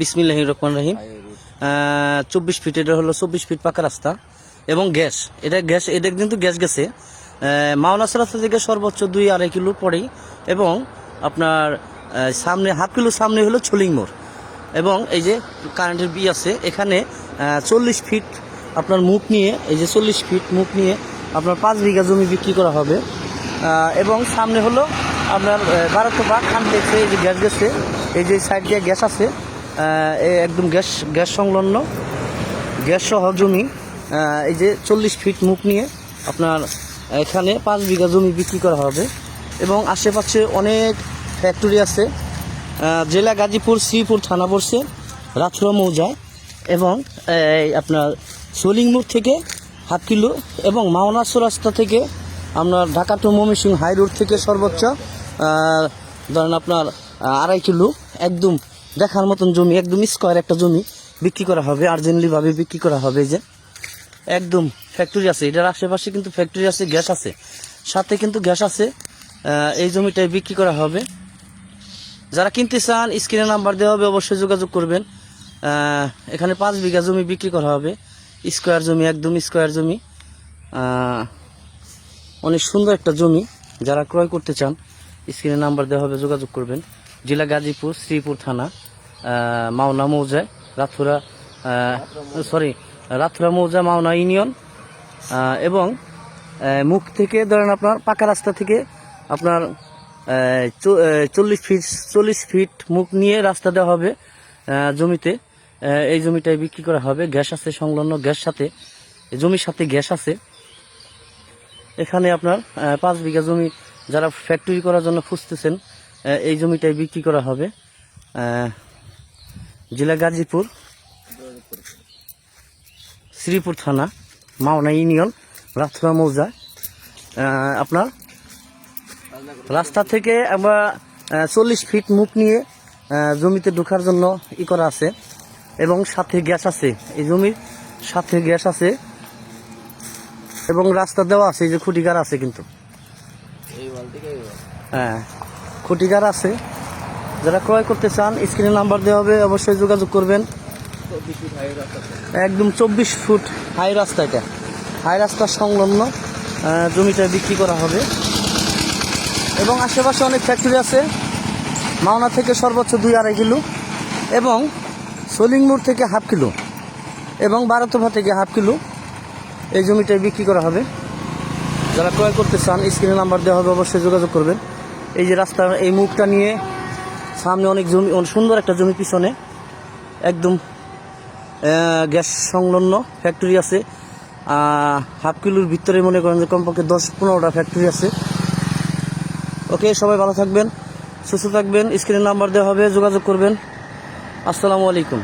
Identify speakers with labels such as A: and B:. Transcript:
A: বিসমিল্লাহ রহমান রহিম। চব্বিশ ফিট এটা হলো চব্বিশ ফিট পাকা রাস্তা এবং গ্যাস। এটা গ্যাস, এটা কিন্তু গ্যাস গেছে। মাওনাস রাস্তা থেকে সর্বোচ্চ দুই আড়াই কিলো পরেই এবং আপনার সামনে, হাফ কিলো সামনে হলো ছলিং মোড়। এবং এই যে কারেন্টের বি আছে, এখানে চল্লিশ ফিট আপনার মুখ নিয়ে, এই যে চল্লিশ ফিট মুখ নিয়ে আপনার পাঁচ বিঘা জমি বিক্রি করা হবে। এবং সামনে হলো আপনার বারোটো খান দেখছে এই যে গ্যাস গেছে, এই যে সাইড দিয়ে গ্যাস আছে একদম গ্যাস গ্যাস সংলগ্ন, গ্যাস সহ জমি এই যে চল্লিশ ফিট মুখ নিয়ে আপনার এখানে পাঁচ বিঘা জমি বিক্রি করা হবে। এবং আশেপাশে অনেক ফ্যাক্টরি আছে জেলা গাজীপুর, শ্রীপুর থানা পড়ছে, রাথুরা মৌজায় এবং আপনার সলিংমুর থেকে হাফ কিলো এবং মাওনাসু রাস্তা থেকে আপনার ঢাকা টু ময়মনসিং হাই রোড থেকে সর্বোচ্চ ধরেন আপনার আড়াই কিলো, একদম দেখার মতন জমি, একদম স্কোয়ার একটা জমি বিক্রি করা হবে আর্জেন্টলিভাবে বিক্রি করা হবে যে। একদম ফ্যাক্টরি আছে, এটার আশেপাশে কিন্তু ফ্যাক্টরি আছে, গ্যাস আছে। সাথে কিন্তু গ্যাস আছে এই জমিটাই বিক্রি করা হবে। যারা কিনতে চান স্ক্রিনে নাম্বার দেওয়া হবে, অবশ্যই যোগাযোগ করবেন। এখানে পাঁচ বিঘা জমি বিক্রি করা হবে। স্কোয়ার জমি, একদম স্কোয়ার জমি। অনেক সুন্দর একটা জমি, যারা ক্রয় করতে চান স্ক্রিনে নাম্বার দেওয়া হবে, যোগাযোগ করবেন। জেলা গাজীপুর শ্রীপুর থানা মাওনা মৌজায় রাথুরা সরি রাথুরা মৌজা মাওনা ইউনিয়ন এবং মুখ থেকে ধরেন আপনার পাকা রাস্তা থেকে আপনার চল্লিশ ফিট চল্লিশ ফিট মুখ নিয়ে রাস্তা দেওয়া হবে জমিতে। এই জমিটাই বিক্রি করা হবে। গ্যাস আছে সংলগ্ন গ্যাস সাথে, জমির সাথে গ্যাস আছে। এখানে আপনার পাঁচ বিঘা জমি যারা ফ্যাক্টরি করার জন্য খুঁজতেছেন এই জমিটাই বিক্রি করা হবে জেলা গাজীপুর শ্রীপুর থানা মাওনা ইউনিয়ন রাথুরা মৌজা। আপনার রাস্তা থেকে আমরা চল্লিশ ফিট মুখ নিয়ে জমিতে ঢোকার জন্য ই করা আছে এবং সাথে গ্যাস আছে। এই জমির সাথে গ্যাস আছে এবং রাস্তা দেওয়া আছে এই যে খুঁটিকার আছে কিন্তু। হ্যাঁ। খুঁটিকার আছে। যারা ক্রয় করতে চান স্ক্রিনে নাম্বার দেওয়া হবে, অবশ্যই যোগাযোগ করবেন। একদম চব্বিশ ফুট হাই রাস্তা এটা। হাই রাস্তার সংলগ্ন জমিটা বিক্রি করা হবে। এবং আশেপাশে অনেক ফ্যাক্টরি আছে। মাওনা থেকে সর্বোচ্চ দুই আড়াই কিলো এবং সলিংমুর থেকে হাফ কিলো এবং বারোতফা থেকে হাফ কিলো এই জমিটাই বিক্রি করা হবে। যারা ক্রয় করতে চান স্ক্রিনে নাম্বার দেওয়া হবে, অবশ্যই যোগাযোগ করবেন। এই যে রাস্তার এই মুখটা নিয়ে সামনে অনেক জমি, অনেক সুন্দর একটা জমি পিছনে। একদম গ্যাস সংলগ্ন ফ্যাক্টরি আছে। হাফ কিলোর ভিতরে মনে করেন যে কমপক্ষে দশ পনেরোটা ফ্যাক্টরি আছে। ওকে, সবাই ভালো থাকবেন, সুস্থ থাকবেন। স্ক্রিনের নাম্বার দেওয়া হবে, যোগাযোগ করবেন। আসসালামু আলাইকুম।